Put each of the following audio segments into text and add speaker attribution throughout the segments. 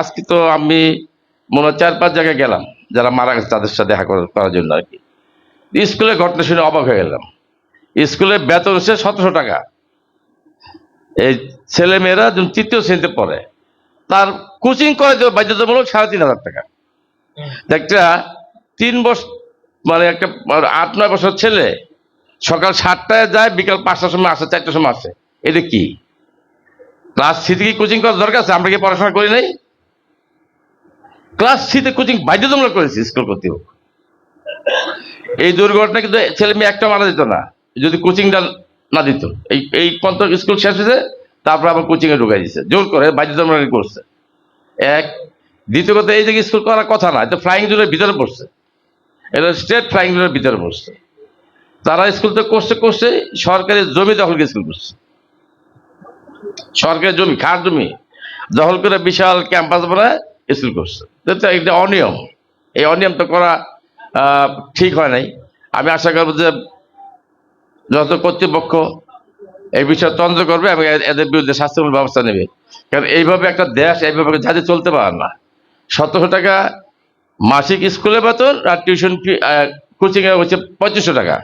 Speaker 1: আজকে তো আমি মনে হয় চার পাঁচ জায়গায় গেলাম যারা মারা গেছে তাদের সাথে দেখা করার জন্য আর কি। স্কুলে ঘটনা শুনে অবাক হয়ে গেলাম। স্কুলে বেতন হচ্ছে সতেরোশো টাকা। এই ছেলে মেয়েরা যখন তৃতীয় শ্রেণীতে পড়ে তার কোচিং করে দেবে বাধ্যতামূলক সাড়ে তিন হাজার টাকা। একটা তিন বছর মানে একটা আট নয় বছর ছেলে সকাল সাতটায় যায় বিকাল পাঁচটার সময় আসে চারটার সময় আসে। এটা কি? ক্লাস থ্রিতে কি কোচিং করার দরকার আছে? আমরা কি পড়াশোনা করি নাই? ক্লাস থ্রিতে কোচিং বাধ্যতামূলক করেছি, স্কুল কর্তৃপক্ষ। এই দুর্ঘটনা কিন্তু ছেলে মেয়ে একটা মারা যেত না, যদি কোচিংটা না দিত। এই এই পর্যন্ত স্কুল শেষ হয়েছে, তারপর আবার কোচিংয়ে ঢুকাই দিচ্ছে জোর করে বাধ্যতামূলক করছে। এক, দ্বিতীয় কথা, এই যে স্কুল করার কথা না, এটা ফ্লাইং জোনের ভিতরে পড়ছে। এটা স্টেট ফ্লাইং জোনের ভিতরে পড়ছে। তারা স্কুল তো করছে করছে, সরকারি জমি দখল করে স্কুল করছে। সরকারি জমি, খার জমি, দখল করে বিশাল ক্যাম্পাস বানায় স্কুল করছে এটা অনিয়ম এই অনিয়ম তো করা ঠিক হয় নাই। আমি আশা করব যে যত কর্তৃপক্ষ এই বিষয়ে তদন্ত করবে এবং এদের বিরুদ্ধে শাস্তিমূলক ব্যবস্থা নেবে। কারণ এইভাবে একটা দেশ এইভাবে যাতে চলতে পারে না। সতেরোশো টাকা মাসিক স্কুলে বেতন, আর টিউশন ফি কোচিং এ হচ্ছে পঁচিশশো টাকা।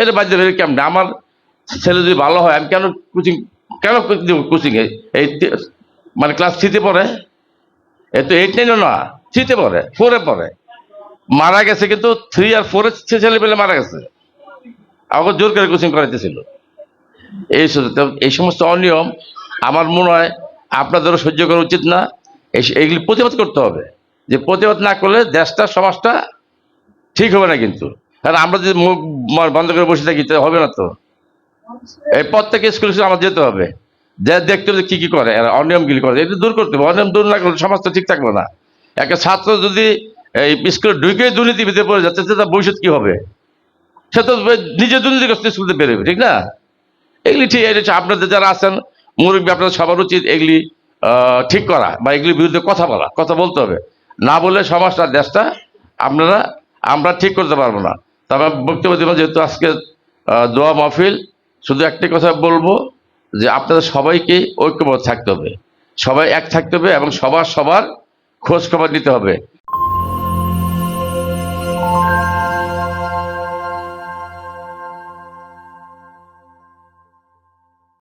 Speaker 1: এটা বাধ্য হয়ে কেমন? আমার ছেলে যদি ভালো হয়, আমি কেন কোচিং কেন দিব কোচিং এই মানে ক্লাস থ্রিতে পড়ে। এ তো এইট নাইনও না, থ্রিতে পড়ে, ফোরে পড়ে। মারা গেছে কিন্তু থ্রি আর ফোরে ছেলে পেলে মারা গেছে। আমাকে জোর করে কোচিং করাইতেছিল। এই এই সমস্ত অনিয়ম, আমার মনে হয় আপনাদেরও সহ্য করা উচিত না। এই- এইগুলি প্রতিবাদ করতে হবে। যে প্রতিবাদ না করলে দেশটা, সমাজটা ঠিক হবে না কিন্তু। কারণ আমরা যদি মুখ বন্ধ করে বসে থাকি হবে না তো। এই প্রত্যেক স্কুল আমার যেতে হবে। যে দেখতে হবে কি কি করে? অনিয়মগুলি করে। এটা দূর করতে হবে। অনিয়ম দূর না করলে সমাজ তো ঠিক থাকবে না। একটা ছাত্র যদি এই স্কুলে ঢুকে দুর্নীতিবিদে পড়ে যাচ্ছে তার ভবিষ্যৎ কি হবে? সে তো নিজে দুর্নীতিগ্রস্ত স্কুলতে বেরোবে, ঠিক না? এগুলি ঠিক, এটা আপনাদের যারা আছেন, মুরব্বী, আপনাদের সবার উচিত এগুলি ঠিক করা বা এগুলির বিরুদ্ধে কথা বলা। কথা বলতে হবে। না বললে সমাজটা দেশটা আপনারা, আমরা ঠিক করতে পারব না। তবে বক্তব্য দিব যেহেতু আজকে দোয়া মাহফিল, শুধু একটি কথা বলব যে আপনাদের সবাইকে ঐক্যবদ্ধ থাকতে হবে। সবাই এক থাকতে হবে এবং সবার সবার খোঁজ খবর নিতে হবে।